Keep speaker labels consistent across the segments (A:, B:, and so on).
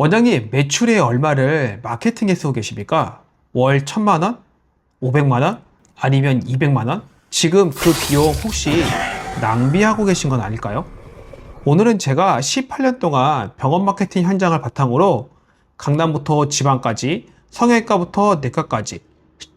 A: 원장님, 매출의 얼마를 마케팅에 쓰고 계십니까? 월 1000만원? 500만원? 아니면 200만원? 지금 그 비용 혹시 낭비하고 계신 건 아닐까요? 오늘은 제가 18년 동안 병원 마케팅 현장을 바탕으로 강남부터 지방까지 성형외과부터 내과까지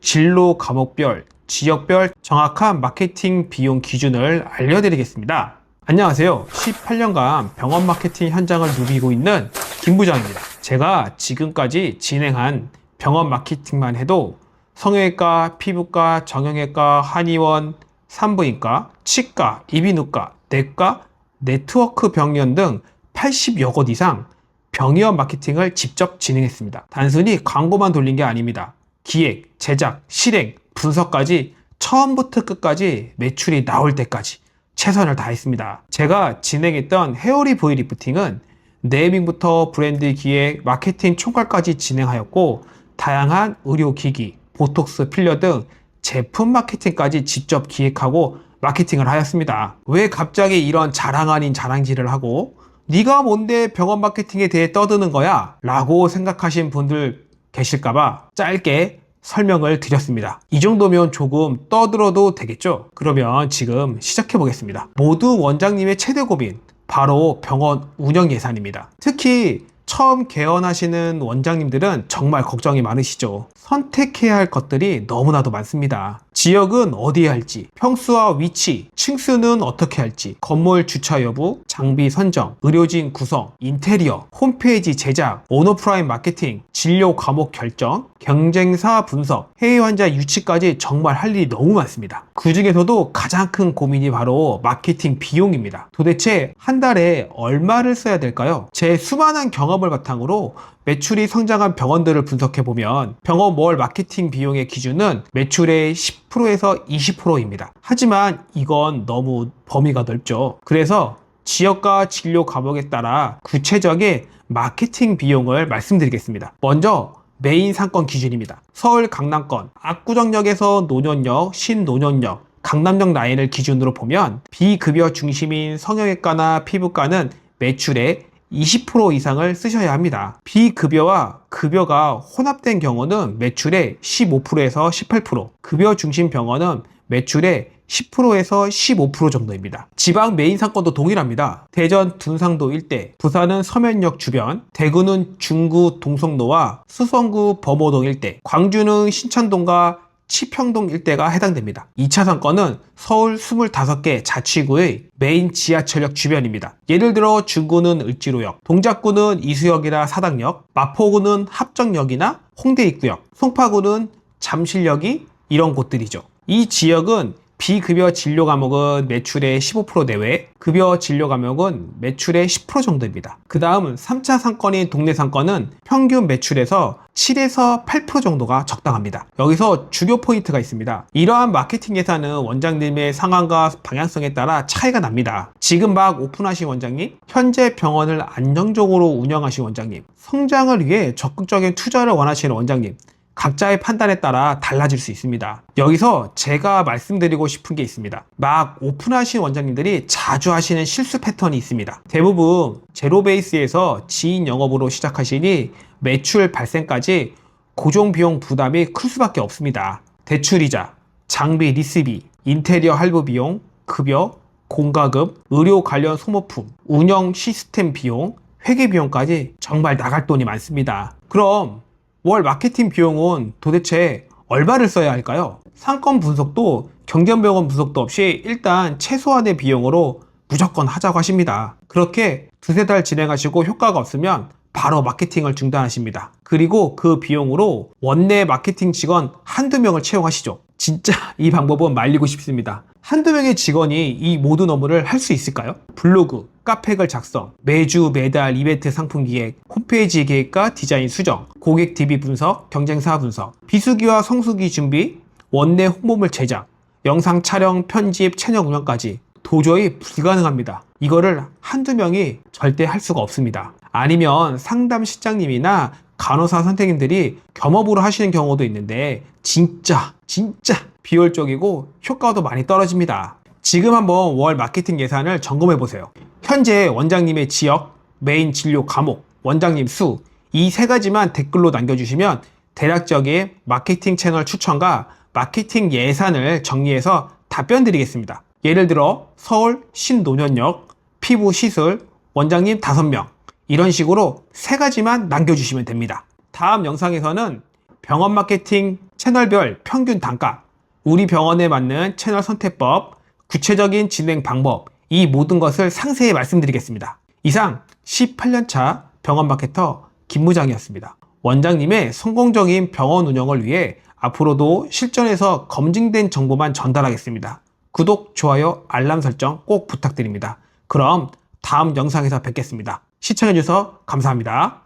A: 진로 과목별, 지역별 정확한 마케팅 비용 기준을 알려드리겠습니다. 안녕하세요. 18년간 병원 마케팅 현장을 누비고 있는 김 부장입니다. 제가 지금까지 진행한 병원 마케팅만 해도 성형외과, 피부과, 정형외과, 한의원, 산부인과, 치과, 이비인후과, 내과, 네트워크 병원 등 80여 곳 이상 병의원 마케팅을 직접 진행했습니다. 단순히 광고만 돌린 게 아닙니다. 기획, 제작, 실행, 분석까지 처음부터 끝까지 매출이 나올 때까지 최선을 다했습니다. 제가 진행했던 헤어리 보이 리프팅은 네이밍부터 브랜드 기획, 마케팅 총괄까지 진행하였고 다양한 의료기기, 보톡스 필러 등 제품 마케팅까지 직접 기획하고 마케팅을 하였습니다. 왜 갑자기 이런 자랑 아닌 자랑질을 하고 네가 뭔데 병원 마케팅에 대해 떠드는 거야? 라고 생각하신 분들 계실까봐 짧게 설명을 드렸습니다. 이 정도면 조금 떠들어도 되겠죠? 그러면 지금 시작해 보겠습니다. 모두 원장님의 최대 고민, 바로 병원 운영 예산입니다. 특히 처음 개원하시는 원장님들은 정말 걱정이 많으시죠. 선택해야 할 것들이 너무나도 많습니다. 지역은 어디에 할지, 평수와 위치, 층수는 어떻게 할지, 건물 주차 여부, 장비 선정, 의료진 구성, 인테리어, 홈페이지 제작, 오너프라인 마케팅, 진료 과목 결정, 경쟁사 분석, 해외 환자 유치까지 정말 할 일이 너무 많습니다. 그 중에서도 가장 큰 고민이 바로 마케팅 비용입니다. 도대체 한 달에 얼마를 써야 될까요? 제 수많은 경험을 바탕으로 매출이 성장한 병원들을 분석해 보면 병원 월 마케팅 비용의 기준은 매출의 10% 에서 20%입니다. 하지만 이건 너무 범위가 넓죠. 그래서 지역과 진료 과목에 따라 구체적인 마케팅 비용을 말씀드리겠습니다. 먼저 메인 상권 기준입니다. 서울 강남권, 압구정역에서 노년역, 신노년역, 강남역 라인을 기준으로 보면 비급여 중심인 성형외과나 피부과는 매출의 20% 이상을 쓰셔야 합니다. 비급여와 급여가 혼합된 경우는 매출의 15%에서 18%, 급여 중심 병원은 매출의 10%에서 15% 정도입니다. 지방 메인 상권도 동일합니다. 대전 둔상도 일대, 부산은 서면역 주변, 대구는 중구 동성로와 수성구 범호동 일대, 광주는 신천동과 치평동 일대가 해당됩니다. 2차 상권은 서울 25개 자치구의 메인 지하철역 주변입니다. 예를 들어 중구는 을지로역, 동작구는 이수역이나 사당역, 마포구는 합정역이나 홍대 입구역, 송파구는 잠실역이 이런 곳들이죠. 이 지역은 비급여 진료 과목은 매출의 15% 내외, 급여 진료 과목은 매출의 10% 정도입니다. 그 다음 3차 상권인 동네 상권은 평균 매출에서 7에서 8% 정도가 적당합니다. 여기서 주요 포인트가 있습니다. 이러한 마케팅 예산은 원장님의 상황과 방향성에 따라 차이가 납니다. 지금 막 오픈하신 원장님, 현재 병원을 안정적으로 운영하신 원장님, 성장을 위해 적극적인 투자를 원하시는 원장님, 각자의 판단에 따라 달라질 수 있습니다. 여기서 제가 말씀드리고 싶은 게 있습니다. 막 오픈하신 원장님들이 자주 하시는 실수 패턴이 있습니다. 대부분 제로 베이스에서 지인 영업으로 시작하시니 매출 발생까지 고정 비용 부담이 클 수밖에 없습니다. 대출이자, 장비 리스비, 인테리어 할부 비용, 급여, 공과금, 의료 관련 소모품, 운영 시스템 비용, 회계 비용까지 정말 나갈 돈이 많습니다. 그럼 월 마케팅 비용은 도대체 얼마를 써야 할까요? 상권 분석도 경전병원 분석도 없이 일단 최소한의 비용으로 무조건 하자고 하십니다. 그렇게 두세 달 진행하시고 효과가 없으면 바로 마케팅을 중단하십니다. 그리고 그 비용으로 원내 마케팅 직원 한두 명을 채용하시죠. 진짜 이 방법은 말리고 싶습니다. 한두 명의 직원이 이 모든 업무를 할 수 있을까요? 블로그, 카페글 작성, 매주 매달 이벤트 상품 기획, 홈페이지 계획과 디자인 수정, 고객 DB 분석, 경쟁사 분석, 비수기와 성수기 준비, 원내 홍보물 제작, 영상 촬영, 편집, 채널 운영까지 도저히 불가능합니다. 이거를 한두 명이 절대 할 수가 없습니다. 아니면 상담 실장님이나 간호사 선생님들이 겸업으로 하시는 경우도 있는데 진짜 진짜 비효율적이고 효과도 많이 떨어집니다. 지금 한번 월 마케팅 예산을 점검해 보세요. 현재 원장님의 지역, 메인 진료 과목, 원장님 수, 이 세 가지만 댓글로 남겨주시면 대략적인 마케팅 채널 추천과 마케팅 예산을 정리해서 답변 드리겠습니다. 예를 들어 서울 신노년역 피부 시술 원장님 5명 이런 식으로 세 가지만 남겨주시면 됩니다. 다음 영상에서는 병원 마케팅 채널별 평균 단가, 우리 병원에 맞는 채널 선택법, 구체적인 진행 방법, 이 모든 것을 상세히 말씀드리겠습니다. 이상 18년차 병원 마케터 김무장이었습니다. 원장님의 성공적인 병원 운영을 위해 앞으로도 실전에서 검증된 정보만 전달하겠습니다. 구독, 좋아요, 알람 설정 꼭 부탁드립니다. 그럼 다음 영상에서 뵙겠습니다. 시청해주셔서 감사합니다.